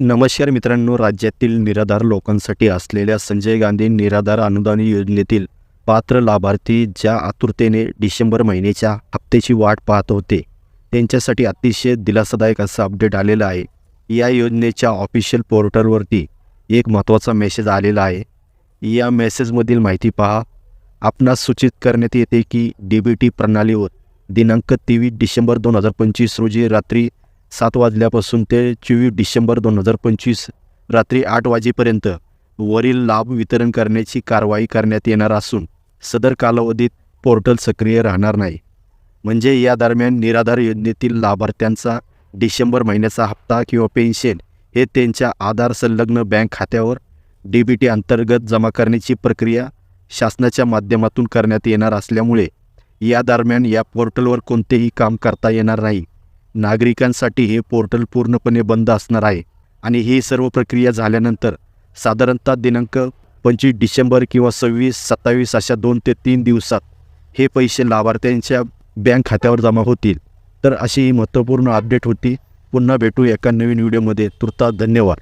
नमस्कार मित्रांनो राज्यातील निराधार लोकांसाठी असलेल्या संजय गांधी निराधार अनुदान योजनेतील पात्र लाभार्थी ज्या आतुरतेने डिसेंबर महिन्याच्या हप्त्याची वाट पाहत होते त्यांच्यासाठी अतिशय दिलासादायक असं अपडेट आलेलं आहे. या योजनेच्या ऑफिशियल पोर्टलवरती एक महत्त्वाचा मेसेज आलेला आहे. या मेसेजमधील माहिती पहा. आपणास सूचित करण्यात येते की डी बी टी प्रणालीवर दिनांक तेवीस डिसेंबर दोन हजार पंचवीस रोजी रात्री सात वाजल्यापासून ते चोवीस डिसेंबर दोन हजार पंचवीस रात्री आठ वाजेपर्यंत वरील लाभ वितरण करण्याची कारवाई करण्यात येणार असून सदर कालावधीत पोर्टल सक्रिय राहणार नाही. म्हणजे या दरम्यान निराधार योजनेतील लाभार्थ्यांचा डिसेंबर महिन्याचा हप्ता किंवा पेन्शन हे त्यांच्या आधार संलग्न बँक खात्यावर डी बी टी अंतर्गत जमा करण्याची प्रक्रिया शासनाच्या माध्यमातून करण्यात येणार असल्यामुळे या दरम्यान या पोर्टलवर कोणतेही काम करता येणार नाही. नागरिकांसाठी हे पोर्टल पूर्णपणे बंद असणार आहे आणि ही सर्व प्रक्रिया झाल्यानंतर साधारणतः दिनांक पंचवीस डिसेंबर किंवा सव्वीस सत्तावीस अशा दोन ते तीन दिवसात हे पैसे लाभार्थ्यांच्या बँक खात्यावर जमा होतील. तर अशी ही महत्त्वपूर्ण अपडेट होती. पुन्हा भेटू एका नवीन व्हिडिओमध्ये. तुर्ता धन्यवाद.